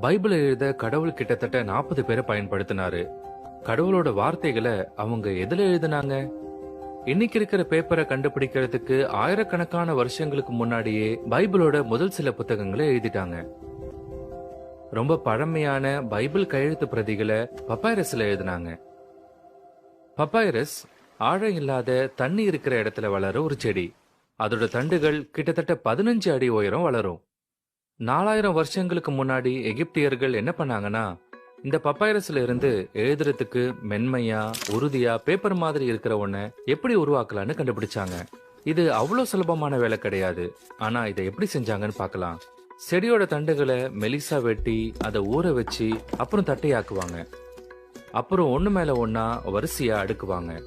Bible எழுத கடவுள் கிட்டத்தட்ட நாற்பது பேரை பயன்படுத்தினாரு. கடவுளோட வார்த்தைகளை அவங்க எதுல எழுதினாங்க? இன்னைக்கு இருக்கிற பேப்பரை கண்டுபிடிக்கிறதுக்கு ஆயிரக்கணக்கான வருஷங்களுக்கு முன்னாடியே பைபிளோட முதல் சில புத்தகங்களை எழுதிட்டாங்க. ரொம்ப பழமையான பைபிள் கையெழுத்து பிரதிகளை பப்பாயரஸ்ல எழுதினாங்க. பப்பாயரஸ் ஆழம் இல்லாத தண்ணி இருக்கிற இடத்துல வளர ஒரு செடி. அதோட தண்டுகள் கிட்டத்தட்ட பதினஞ்சு அடி உயரம் வளரும். நாலாயிரம் வருஷங்களுக்கு முன்னாடி எகிப்தியர்கள் என்ன பண்ணாங்கன்னா இந்த பப்பாயரஸ்ல இருந்து எழுதுறதுக்கு மென்மையா உறுதியா பேப்பர் மாதிரி இருக்கிற ஒன்ன எப்படி உருவாக்கலாம்னு கண்டுபிடிச்சாங்க. இது அவ்வளோ சுலபமான வேலை கிடையாது. ஆனா இதை எப்படி செஞ்சாங்கன்னு பார்க்கலாம். செடியோட தண்டுகளை மெலிசா வெட்டி அதை ஊற வச்சு அப்புறம் தட்டையாக்குவாங்க. அப்புறம் ஒண்ணு மேல ஒன்னா வரிசையா அடுக்குவாங்க.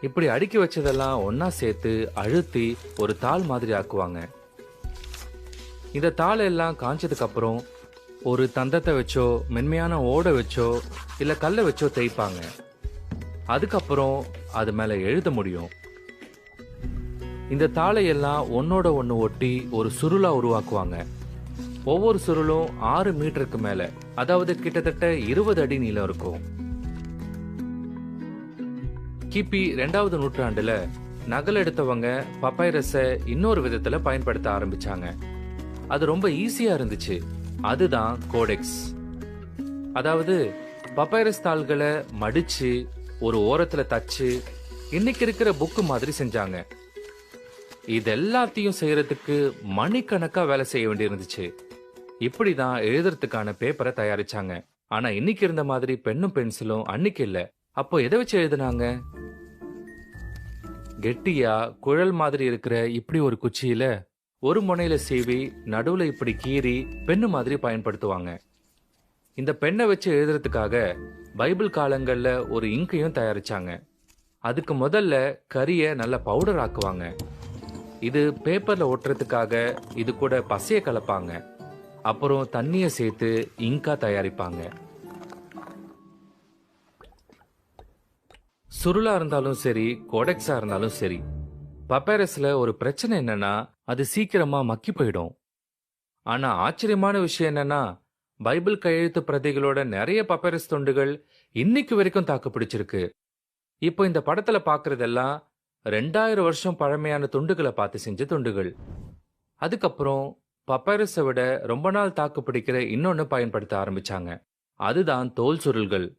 இப்படி அடுக்கி வச்சதெல்லாம் ஒன்னா சேர்த்து அழுத்தி ஒரு தாள் மாதிரி ஆக்குவாங்க. இந்த தாள் எல்லாம் காஞ்சதுக்கு அப்புறம் ஒரு தந்தத்தை வச்சோ மென்மையான ஓடை வச்சோ இல்லை கல்லை வச்சோ தேய்ப்பாங்க. அதுக்கப்புறம் அது மேலே எழுத முடியும். இந்த தாளை எல்லாம் ஒன்னோட ஒன்று ஒட்டி ஒரு சுருளா உருவாக்குவாங்க. ஒவ்வொரு சுருளும் ஆறு மீட்டருக்கு மேல அதாவது கிட்டத்தட்ட இருபது அடி நீளம் இருக்கும். கிபி ரெண்டாவது நூற்றாண்டுல நகல் எடுத்தவங்க பப்பைரஸ இன்னொரு விதத்துல பயன்படுத்த ஆரம்பிச்சாங்க. அது ரொம்ப ஈஸியாக இருந்துச்சு. அதுதான் கோடெக்ஸ் அதாவது பப்பைரஸ் தாள்களை மடிச்சு ஒரு ஓரத்தில் தச்சு இன்னைக்கு இருக்கிற புக்கு மாதிரி செஞ்சாங்க. இது எல்லாத்தையும் செய்யறதுக்கு மணிக்கணக்காக வேலை செய்ய வேண்டியிருந்துச்சு. இப்படிதான் எழுதுறதுக்கான பேப்பரை தயாரிச்சாங்க. ஆனா இன்னைக்கு இருந்த மாதிரி பெண்ணும் பென்சிலும் அன்னைக்கு இல்ல. அப்போ எதை வச்சு எழுதுனாங்க? கெட்டியா குழல் மாதிரி இருக்கிற இப்படி ஒரு குச்சியில ஒரு முனையில சீவி நடுவுல இப்படி கீறி பெண்ணு மாதிரி பயன்படுத்துவாங்க. இந்த பெண்ணை வச்சு எழுதுறதுக்காக பைபிள் காலங்கள்ல ஒரு இங்கையும் தயாரிச்சாங்க. அதுக்கு முதல்ல கறியை நல்ல பவுடர் ஆக்குவாங்க. இது பேப்பர்ல ஒட்டுறதுக்காக இது கூட பசையை கலப்பாங்க. அப்புறம் தண்ணியை சேர்த்து இங்கா தயாரிப்பாங்க. சுருளா இருந்தாலும் சரி கோடெக்ஸா இருந்தாலும் சரி பப்பேரஸ்ல ஒரு பிரச்சனை என்னன்னா அது சீக்கிரமா மக்கி போயிடும். ஆனா ஆச்சரியமான விஷயம் என்னன்னா பைபிள் கையெழுத்து பிரதிகளோட நிறைய பப்பேரஸ் தொண்டுகள் இன்னைக்கு வரைக்கும் தாக்கு பிடிச்சிருக்கு இப்போ இந்த படத்துல பாக்குறதெல்லாம் ரெண்டாயிரம் வருஷம் பழமையான துண்டுகளை பார்த்து செஞ்ச துண்டுகள். அதுக்கப்புறம் பப்பேரஸை விட ரொம்ப நாள் தாக்கு பிடிக்கிற இன்னொன்னு பயன்படுத்த ஆரம்பிச்சாங்க. அதுதான் தோல் சுருள்கள்.